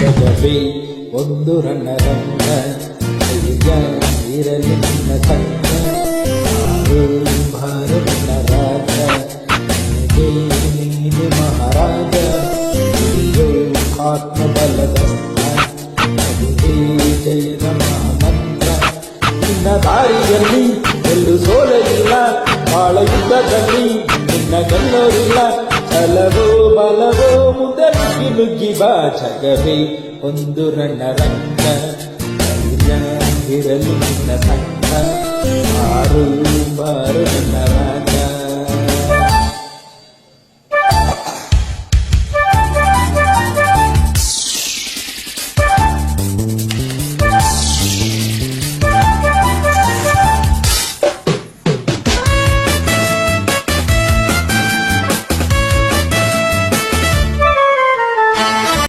ಜಗವೇ ಒಂದು ರಣರಂಗ. ಧೈರ್ಯ ಇರಲಿ ನನ್ನ ಆರು ಭಾರತನ ರಾಜ. ನೀನು ಮಹಾರಾಜ. ಆತ್ಮಬಲದ ಜಯದ ಮಹಾಮಂತ್ರ. ನಿನ್ನ ದಾರಿಯಲ್ಲಿ ಎಲ್ಲೂ ಸೋಲಲಿಲ್ಲ. ಬಾಳ ಯುದ್ಧದಲ್ಲಿ ನಿನ್ನ ಗೆಲ್ಲೋರಿಲ್ಲ ಛಲವೋ ಬಲವೋ ಮುಂದೆ ನುಗ್ಗಿ ನುಗ್ಗಿ ಬಾ ಜಗವೇ ಒಂದು ರಣರಂಗ, ಧೈರ್ಯ ಇರಲಿ ನಿನ್ನ ಸಂಗ ಆರು ಬಾರು ನಿನ್ನ ರಾಜ